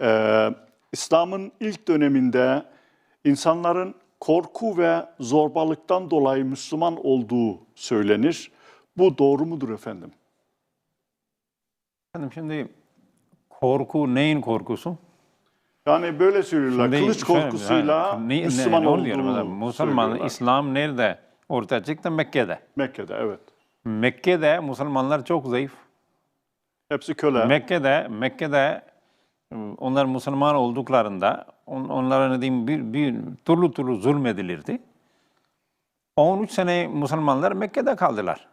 Ee, İslam'ın ilk döneminde insanların korku ve zorbalıktan dolayı Müslüman olduğu söylenir. Bu doğru mudur efendim? Efendim şimdi korku neyin korkusu? Yani böyle söylüyorlar. Şimdi Kılıç korkusuyla yani, ne- Müslüman ne- diyorum olduğunu Müslüman. İslam nerede ortaya çıktı? Mekke'de. Mekke'de evet. Mekke'de Müslümanlar çok zayıf. Hepsi köle. Mekke'de, Mekke'de onlar Müslüman olduklarında on, onlara ne diyeyim bir, bir türlü türlü zulmedilirdi. 13 sene Müslümanlar Mekke'de kaldılar.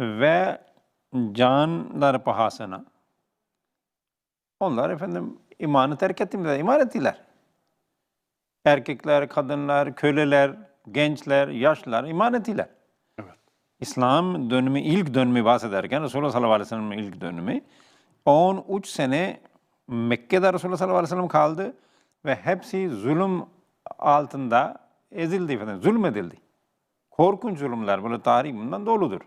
Ve canları pahasına onlar efendim imanı terk ettiler, iman ettiler. Erkekler, kadınlar, köleler, gençler, yaşlılar iman ettiler. Evet. İslam dönümü, ilk dönümü bahsederken Resulullah sallallahu aleyhi ve sellem'in ilk dönümü 13 sene Mekke'de Resulullah sallallahu aleyhi ve sellem kaldı ve hepsi zulüm altında ezildi efendim, zulmedildi. Korkunç zulümler, böyle tarih bundan doludur.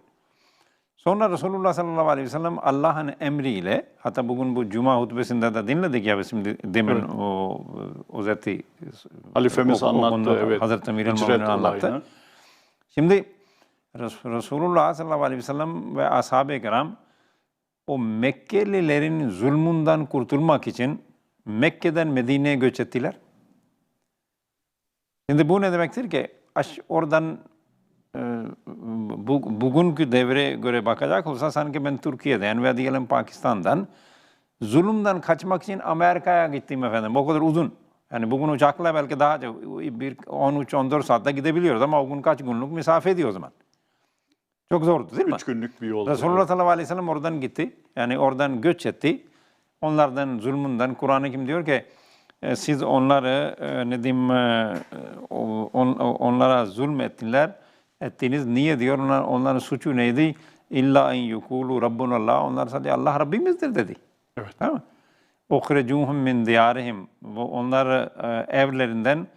Sonra Resulullah sallallahu aleyhi ve sellem Allah'ın emriyle, hatta bugün bu Cuma hutbesinde de dinledik ya şimdi demin Evet. o özeti Halifemiz o- o- anlattı, konuda evet. Hazreti Mu'minin anlattı. olayını. Şimdi Res- Resulullah sallallahu aleyhi ve sellem ve ashab-ı kiram o Mekkelilerin zulmünden kurtulmak için Mekke'den Medine'ye göç ettiler. Şimdi bu ne demektir ki aş- oradan e, bu, bugünkü devre göre bakacak olsa sanki ben Türkiye'den veya diyelim Pakistan'dan zulümden kaçmak için Amerika'ya gittim efendim. O kadar uzun. Yani bugün uçakla belki daha çok, bir 13-14 saatte gidebiliyoruz ama o gün kaç günlük mesafe ediyor o zaman. Çok zordu değil mi? Üç günlük bir yol. Resulullah sallallahu aleyhi ve sellem oradan gitti. Yani oradan göç etti. Onlardan zulmünden Kur'an-ı Kim diyor ki e, siz onları e, ne diyeyim e, onlara zulmettiler. Ettiniz. Niye diyor? Onlar, onların suçu neydi? İlla en yukulu Rabbunallah. Onlar sadece Allah Rabbimizdir dedi. Evet. Tamam mı? Ukrecuhum min diyarihim. Onlar evlerinden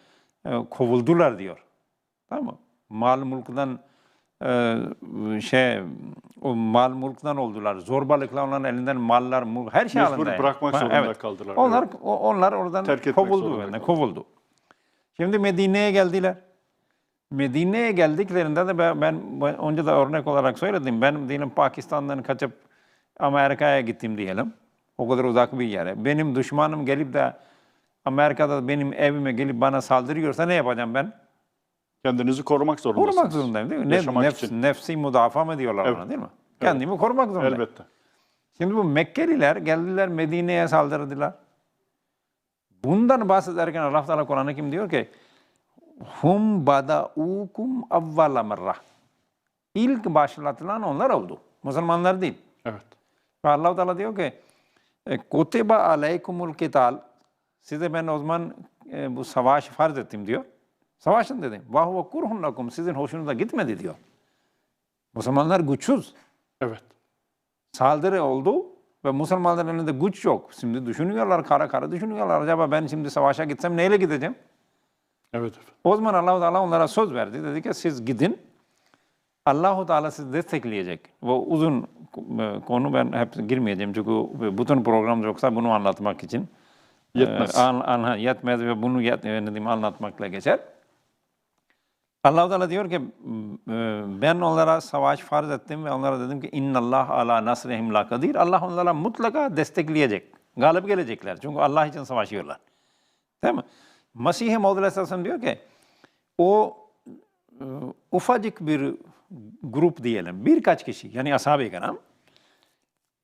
kovuldular diyor. Tamam mı? Mal mülkten e, şey o mal mülkten oldular. Zorbalıkla onların elinden mallar, her şey Mecbur alındı. yani. bırakmak zorunda kaldılar, Onlar evet. o- onlar oradan Terk kovuldu yani, kovuldu. Şimdi Medine'ye geldiler. Medine'ye geldiklerinde de ben, ben ben önce de örnek olarak söyledim. Ben diyelim Pakistan'dan kaçıp Amerika'ya gittim diyelim. O kadar uzak bir yere. Benim düşmanım gelip de Amerika'da benim evime gelip bana saldırıyorsa ne yapacağım ben? Kendinizi korumak zorundasınız. Korumak zorundayım değil mi? Yaşamak nefs, için. nefsi müdafaa mı diyorlar Evet. ona değil mi? Kendimi korumak zorundayım. Elbette. Şimdi bu Mekkeliler geldiler Medine'ye saldırdılar. Bundan bahsederken Allah Teala Kur'an-ı Kim diyor ki hum badaukum avvala merra. İlk başlatılan onlar oldu. Müslümanlar değil. Evet. Ve Allah Teala diyor ki e, kutiba aleykumul kital size ben o zaman e, bu savaş farz ettim diyor. Savaşın dedim. Vahve kurhun lakum sizin hoşunuza gitmedi diyor. Müslümanlar güçsüz Evet. saldırı oldu ve Müslümanların elinde güç yok. Şimdi düşünüyorlar, kara kara düşünüyorlar. Acaba ben şimdi savaşa gitsem neyle gideceğim? Evet. O zaman Allah Teala onlara söz verdi. Dedi ki siz gidin. Allahu Teala sizi destekleyecek. Bu uzun e, konu ben hep girmeyeceğim çünkü bütün program yoksa bunu anlatmak için. Yetmez. E, an, an, yetmez ve bunu yet, e, ne diyeyim, anlatmakla geçer. Allah Teala diyor ki e, ben onlara savaş farz ettim ve onlara dedim ki innallah ala nasrihim lakadir. Allah onlara mutlaka destekleyecek. Galip gelecekler. Çünkü Allah için savaşıyorlar. Değil mi? Mesih-i Maud Aleyhisselam diyor ki o e, ufacık bir grup diyelim, birkaç kişi yani ashab-ı kiram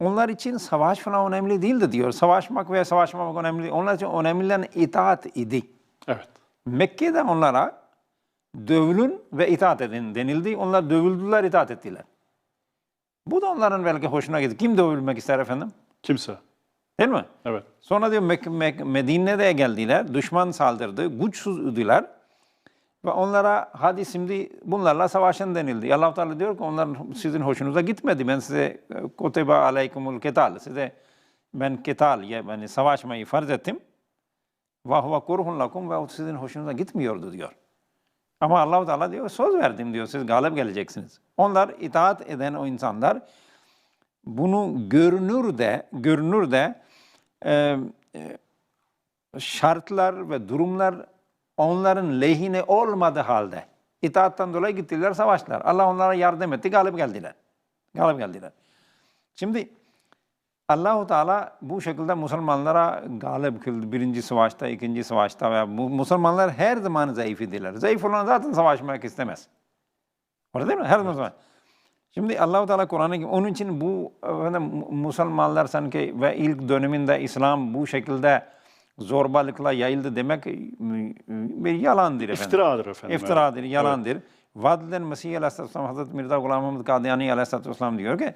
onlar için savaş falan önemli değildi diyor. Savaşmak veya savaşmamak önemli değil. Onlar için önemli olan itaat idi. Evet. Mekke'de onlara dövülün ve itaat edin denildi. Onlar dövüldüler, itaat ettiler. Bu da onların belki hoşuna gitti. Kim dövülmek ister efendim? Kimse. Değil mi? Evet. Sonra diyor Mek- Medine'de geldiler. Düşman saldırdı. Güçsüz idiler. Ve onlara hadi şimdi bunlarla savaşın denildi. Allah Teala diyor ki onlar sizin hoşunuza gitmedi. Ben size e, kutiba aleykumul ketal. Size ben ketal yani savaşmayı farz ettim. Ve huve kurhun lakum ve sizin hoşunuza gitmiyordu diyor. Ama Allah Teala diyor söz verdim diyor siz galip geleceksiniz. Onlar itaat eden o insanlar bunu görünür de görünür de e, şartlar ve durumlar onların lehine olmadığı halde itaattan dolayı gittiler savaştılar. Allah onlara yardım etti, galip geldiler. Galip geldiler. Şimdi Allahu Teala bu şekilde Müslümanlara galip kıldı. Birinci savaşta, ikinci savaşta ve bu Müslümanlar her zaman zayıf idiler. Zayıf olan zaten savaşmak istemez. Öyle değil mi? Her zaman. Şimdi Allahu Teala Kur'an'ı onun için bu efendim, Müslümanlar sanki ve ilk döneminde İslam bu şekilde zorbalıkla yayıldı demek e, bir yalandır efendim. İftiradır efendim. İftiradır, yalandır. Vadiden Mesih Aleyhisselam Hazreti Mirza Gulam Ahmet Kadiyani Aleyhisselam diyor ki e,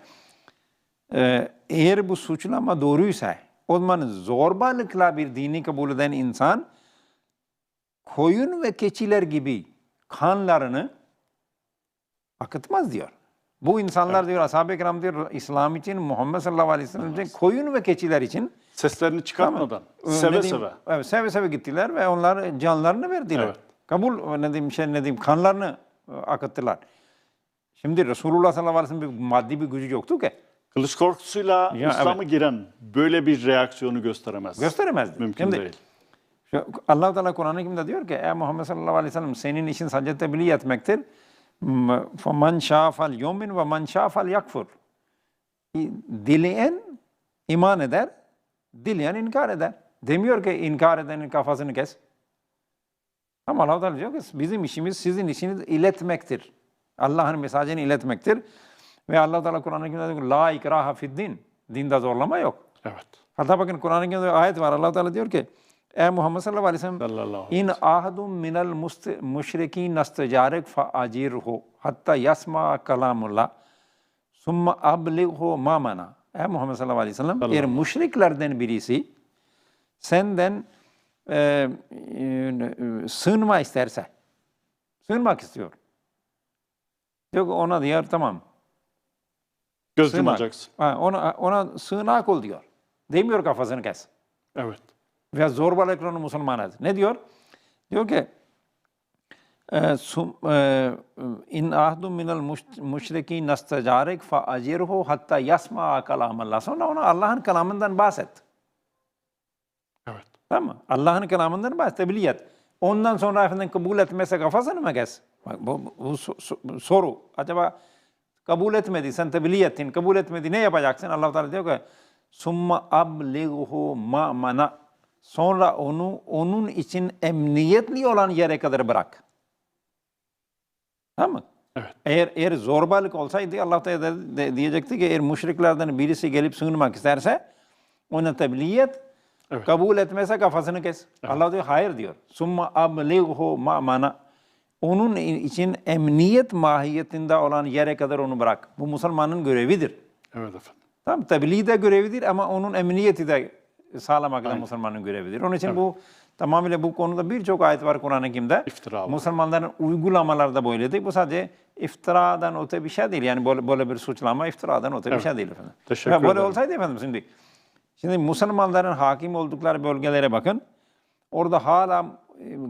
eğer bu suçlama doğruysa o zaman zorbalıkla bir dini kabul eden insan koyun ve keçiler gibi kanlarını akıtmaz diyor. Bu insanlar diyor ashab-ı kiram diyor İslam için Muhammed sallallahu aleyhi ve sellem için koyun ve keçiler için Seslerini çıkartmadan, Tamam. seve Ne diyeyim, seve. Evet, seve seve gittiler ve onlar canlarını verdiler. Evet. Kabul ne diyeyim şey ne diyeyim kanlarını e, akıttılar. Şimdi Resulullah sallallahu aleyhi ve sellem bir maddi bir gücü yoktu ki. Kılıç korkusuyla Ya, İslam'a giren böyle bir reaksiyonu gösteremez. Gösteremezdi. Mümkün Şimdi, değil. Şu, Allah Teala Kur'an-ı Kerim'de diyor ki ey Muhammed sallallahu aleyhi ve sellem senin için sadece tebliğ etmektir. فَمَنْ شَاءَ فَلْيُؤْمِنْ وَمَنْ شَاءَ فَلْيَكْفُرْ Dileyen iman eder, dileyen inkar eder. Demiyor ki inkar edenin kafasını kes. Ama Allah Teala diyor ki bizim işimiz sizin işiniz iletmektir. Allah'ın mesajını iletmektir. Ve Allah Teala Kur'an-ı Kerim'de diyor la ikraha fid din. Dinde zorlama yok. Evet. Hatta bakın Kur'an-ı Kerim'de ayet var. Allah Teala diyor ki Ey Muhammed sallallahu aleyhi ve sellem in ahadun minel müşrikin nastacarek fa acirhu hatta yasma kalamullah summa ablighu mamana. Ey Muhammed sallallahu aleyhi ve sellem eğer müşriklerden birisi senden e, e, sığınma isterse sığınmak istiyor. Diyor ki ona diyor tamam Göz sığınak. yumacaksın. Ha, ona, ona sığınak ol diyor. Demiyor kafasını kes. Evet. Ve zorbalıkla onu Müslüman. Ne diyor? Diyor ki e, e, in ahdun minel müşrikin nastacarek fa acirhu hatta yasma kalamallah. Sonra ona Allah'ın kelamından bahset. Evet. Tamam mı? Allah'ın kelamından bahset, tebliğ. Ondan sonra efendim kabul etmezse kafasını mı kes? Bak, bu, bu, bu so- so- soru. Acaba kabul etmedi, sen tebliğ kabul etmedi ne yapacaksın? Allah Teala diyor ki summa ablighu ma mana. Sonra onu onun için emniyetli olan yere kadar bırak. Tamam mı? Evet. Eğer eğer zorbalık olsaydı Allah Teala diyecekti ki eğer müşriklerden birisi gelip sığınmak isterse ona tebliğ et. Evet. Kabul etmezse kafasını kes. Allah diyor hayır diyor. Summa ablighu ma'mana. Onun için emniyet mahiyetinde olan yere kadar onu bırak. Bu Müslümanın görevidir. Evet efendim. Tamam tebliğ de görevidir ama onun emniyeti de sağlamak da Müslümanın görevidir. Onun için bu tamamıyla bu konuda birçok ayet var Kur'an-ı Kerim'de. İftira. Müslümanların uygulamaları da böyledir. Bu sadece iftiradan öte bir şey değil. Yani böyle, böyle bir suçlama iftiradan öte bir şey değil efendim. Teşekkür Ve böyle ederim. olsaydı efendim şimdi Şimdi Müslümanların hakim oldukları bölgelere bakın. Orada hala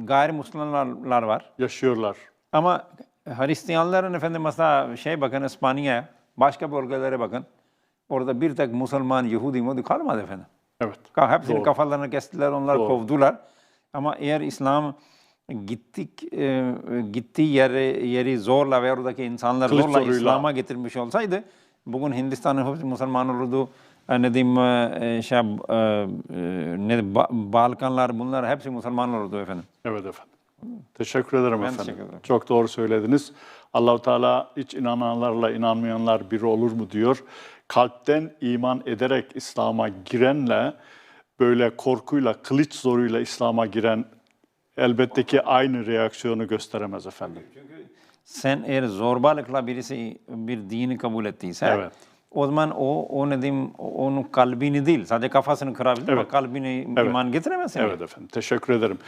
gayrimüslimler var. Yaşıyorlar. Ama Hristiyanların efendim mesela şey bakın İspanya'ya, başka bölgelere bakın. Orada bir tek Müslüman, Yahudi, Yahudi kalmadı efendim. Evet. Hepsinin Doğru. kafalarını kestiler, onlar Doğru. kovdular. Ama eğer İslam gittik e, gittiği yeri, yeri zorla ve oradaki insanlar Kılıç zorla. İslam'a getirmiş olsaydı bugün Hindistan'ın hepsi Müslüman olurdu. E, Ne diyeyim e, şey, e, e, ne Ba- Balkanlar bunlar hepsi Müslüman olurdu efendim. Evet efendim. Teşekkür ederim Ben efendim. teşekkür ederim. Çok doğru söylediniz. Allahu Teala hiç inananlarla inanmayanlar bir olur mu diyor. Kalpten iman ederek İslam'a girenle böyle korkuyla, kılıç zoruyla İslam'a giren elbette ki aynı reaksiyonu gösteremez efendim. Sen eğer zorbalıkla birisi bir dini kabul ettiyse Evet. O zaman o, o ne diyeyim, onun kalbini değil sadece kafasını kırabilir ama Evet. kalbini Evet. iman getiremezsin. Evet efendim. Teşekkür ederim.